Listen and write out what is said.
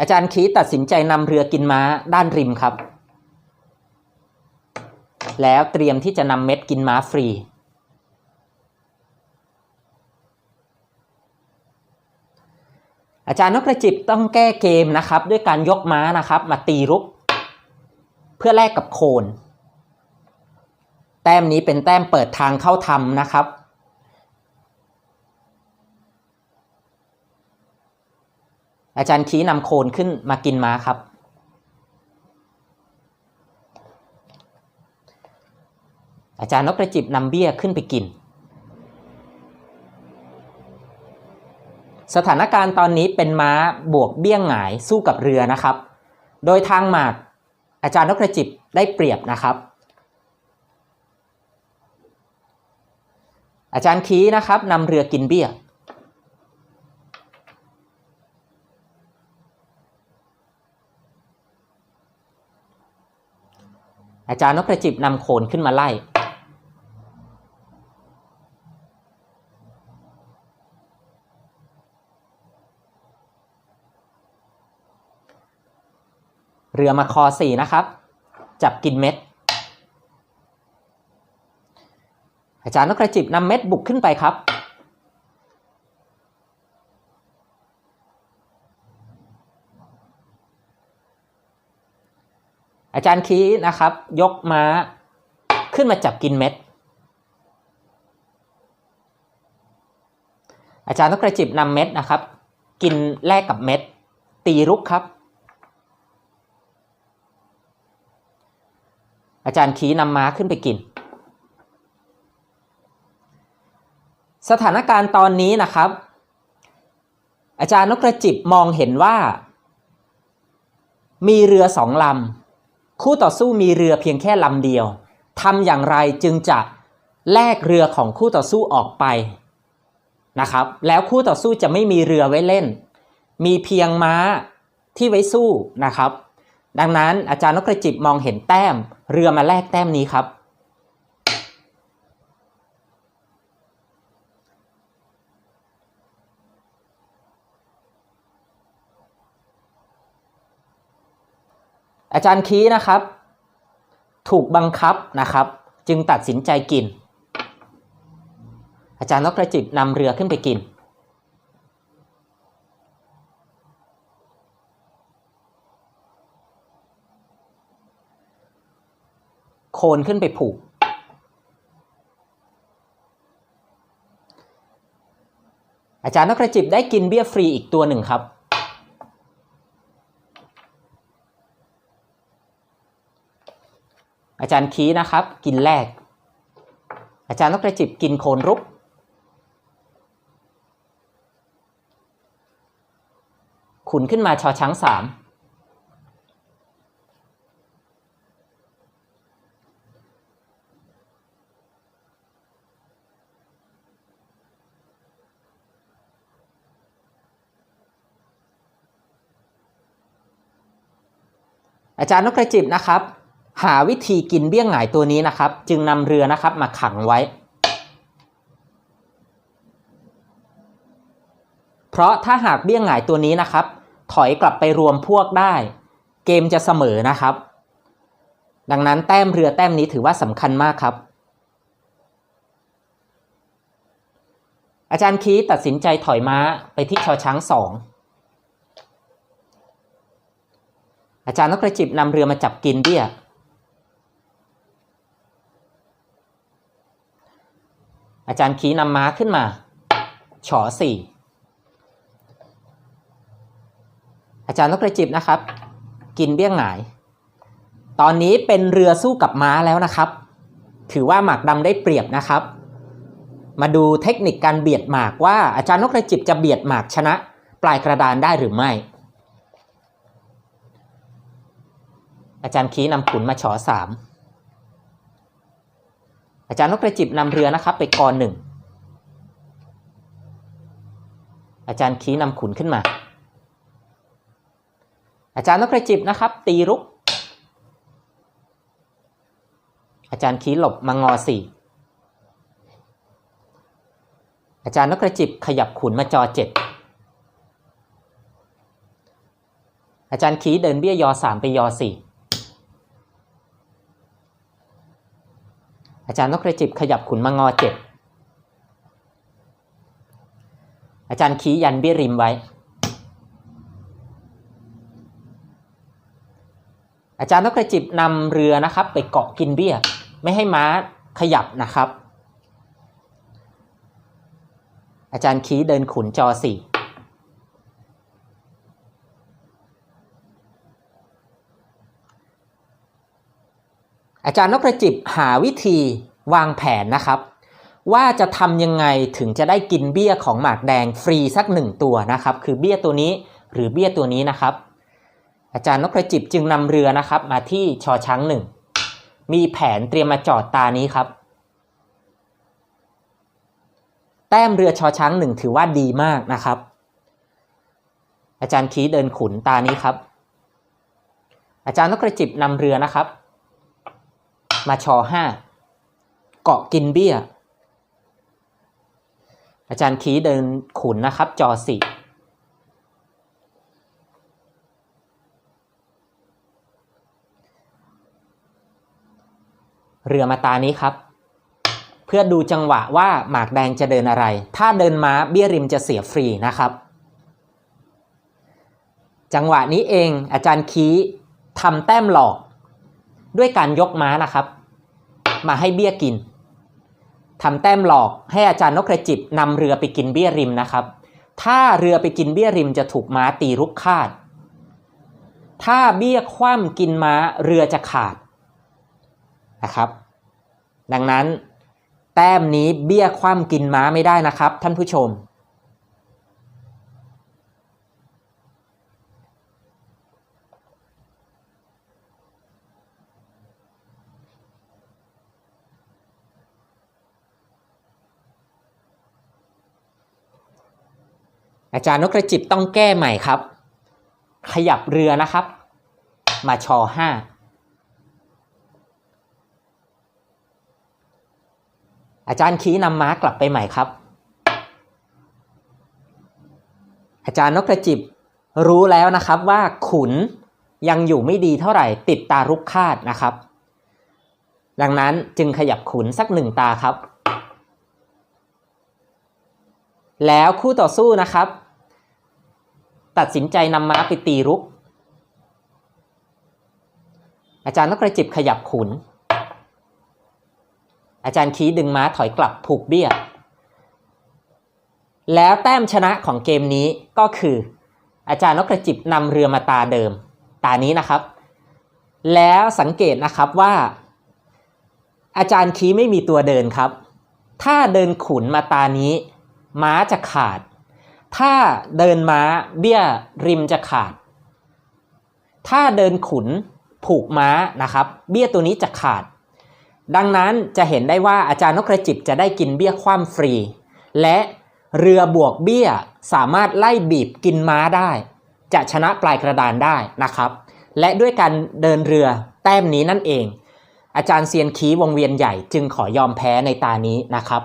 อาจารย์คีตัดสินใจนำเรือกินม้าด้านริมครับ แล้วเตรียมที่จะนำเม็ดกินม้าฟรี อาจารย์นกกระจิบต้องแก้เกมนะครับ ด้วยการยกม้านะครับ มาตีรุก เพื่อแลกกับโคน แต้มนี้เป็นแต้มเปิดทางเข้าทำนะครับ อาจารย์คีนำโคนขึ้นมากินม้าครับ อาจารย์นกกระจิบนำเบี้ยขึ้นไปกิน สถานการณ์ตอนนี้เป็นม้าบวกเบี้ยงหงายสู้กับเรือนะครับ โดยทางหมากอาจารย์นกกระจิบได้เปรียบนะครับ อาจารย์คีนะครับนำเรือกินเบี้ย อาจารย์นกกระจิบนำโขนขึ้นมาไล่ เรือมาคอสี่นะครับ จับกินเม็ด อาจารย์นกกระจิบนำเม็ดบุกขึ้นไปครับ อาจารย์คีนะครับ ยกม้าขึ้นมาจับกินเม็ด อาจารย์นกกระจิบนำเม็ดนะครับ กินแลกกับเม็ด ตีรุกครับ อาจารย์ขีนำม้าขึ้นไปกิน สถานการณ์ตอนนี้นะครับ อาจารย์นกกระจิบมองเห็นว่า มีเรือสองลำ คู่ต่อสู้มีเรือเพียงแค่ลำเดียวทำอย่างไรจึงจะแลกเรือของคู่ต่อสู้ออกไปนะครับ แล้วคู่ต่อสู้จะไม่มีเรือไว้เล่น มีเพียงม้าที่ไว้สู้นะครับ ดังนั้นอาจารย์นกกระจิบมองเห็นแต้ม เรือมาแลกแต้มนี้ครับ อาจารย์คีนะครับ ถูกบังคับนะครับ จึงตัดสินใจกิน อาจารย์นกกระจิบนำเรือขึ้นไปกิน โคนขึ้นไปผูก อาจารย์นกกระจิบได้กินเบี้ยฟรีอีกตัวหนึ่งครับ อาจารย์คีนะครับ กินแรก อาจารย์นกกระจิบกินโคนรุก ขุนขึ้นมาชอช้างสามอาจารย์นกกระจิบนะครับ หาวิธีกินเบี้ยงหงายตัวนี้นะครับ จึงนำเรือนะครับมาขังไว้ เพราะถ้าหากเบี้ยงหงายตัวนี้นะครับ ถอยกลับไปรวมพวกได้ เกมจะเสมอนะครับ ดังนั้นแต้มเรือแต้มนี้ถือว่าสำคัญมากครับ อาจารย์คีตัดสินใจถอยม้าไปที่ชอช้างสองอาจารย์นกกระจิบนำเรือมาจับกินเบี้ย อาจารย์ขีนำม้าขึ้นมาฉอสี่อาจารย์นกกระจิบนะครับ กินเบี้ยงหงาย ตอนนี้เป็นเรือสู้กับม้าแล้วนะครับ ถือว่าหมากดำได้เปรียบนะครับ มาดูเทคนิคการเบียดหมากว่าอาจารย์นกกระจิบจะเบียดหมากชนะ ปลายกระดานได้หรือไม่ อาจารย์คีนำขุนมาฉอสาม อาจารย์นกกระจิบนำเรือนะครับ ไปกรหนึ่งอาจารย์คีนำขุนขึ้นมา อาจารย์นกกระจิบนะครับ ตีรุก อาจารย์คีหลบมางอสี่อาจารย์นกกระจิบขยับขุนมาจอเจ็ดอาจารย์คีเดินเบี้ยยอสามไปยอสี่ อาจารย์นกกระจิบขยับขุนมางอเจ็ดอาจารย์คียันเบี้ยริมไว้ อาจารย์นกกระจิบนำเรือนะครับ ไปเกาะกินเบี้ย ไม่ให้ม้าขยับนะครับ อาจารย์คีเดินขุนจอสี่ อาจารย์นกกระจิบหาวิธีวางแผนนะครับ ว่าจะทำยังไงถึงจะได้กินเบี้ยของหมากแดงฟรีสักหนึ่งตัวนะครับ คือเบี้ยตัวนี้หรือเบี้ยตัวนี้นะครับ อาจารย์นกกระจิบจึงนำเรือนะครับมาที่ชอช้างหนึ่งมีแผนเตรียมมาจอดตานี้ครับ แต้มเรือชอช้างหนึ่งถือว่าดีมากนะครับ อาจารย์คีเดินขุนตานี้ครับ อาจารย์นกกระจิบนำเรือนะครับ มาชอห้าเกาะกินเบี้ย อาจารย์คีเดินขุนนะครับ จอสี่เรือมาตานี้ครับ เพื่อดูจังหวะว่าหมากแดงจะเดินอะไร ถ้าเดินม้าเบี้ยริมจะเสียฟรีนะครับ จังหวะนี้เองอาจารย์คีทำแต้มหลอก ด้วยการยกม้านะครับ มาให้เบี้ยกินทำแต้มหลอกให้อาจารย์นกกระจิบนำเรือไปกินเบี้ยริมนะครับ ถ้าเรือไปกินเบี้ยริมจะถูกม้าตีรุกคาด ถ้าเบี้ยคว่ำกินม้าเรือจะขาดนะครับ ดังนั้นแต้มนี้เบี้ยคว่ำกินม้าไม่ได้นะครับ ท่านผู้ชม อาจารย์นกกระจิบต้องแก้ใหม่ครับ ขยับเรือนะครับ มาชอห้าอาจารย์คีนำม้ากลับไปใหม่ครับ อาจารย์นกกระจิบรู้แล้วนะครับว่าขุนยังอยู่ไม่ดีเท่าไหร่ติดตารุกคาดนะครับ ดังนั้นจึงขยับขุนสักหนึ่งตาครับ แล้วคู่ต่อสู้นะครับ ตัดสินใจนำม้าไปตีรุก อาจารย์นกกระจิบขยับขุน อาจารย์คีดึงม้าถอยกลับผูกเบี้ย แล้วแต้มชนะของเกมนี้ก็คือ อาจารย์นกกระจิบนำเรือมาตาเดิม ตานี้นะครับ แล้วสังเกตนะครับว่า อาจารย์คีไม่มีตัวเดินครับ ถ้าเดินขุนมาตานี้ ม้าจะขาด ถ้าเดินม้าเบี้ยริมจะขาด ถ้าเดินขุนผูกม้านะครับ เบี้ยตัวนี้จะขาด ดังนั้นจะเห็นได้ว่าอาจารย์นกกระจิบจะได้กินเบี้ยคว่ำฟรี และเรือบวกเบี้ยสามารถไล่บีบกินม้าได้ จะชนะปลายกระดานได้นะครับ และด้วยการเดินเรือแต้มนี้นั่นเอง อาจารย์เซียนคีวงเวียนใหญ่จึงขอยอมแพ้ในตานี้นะครับ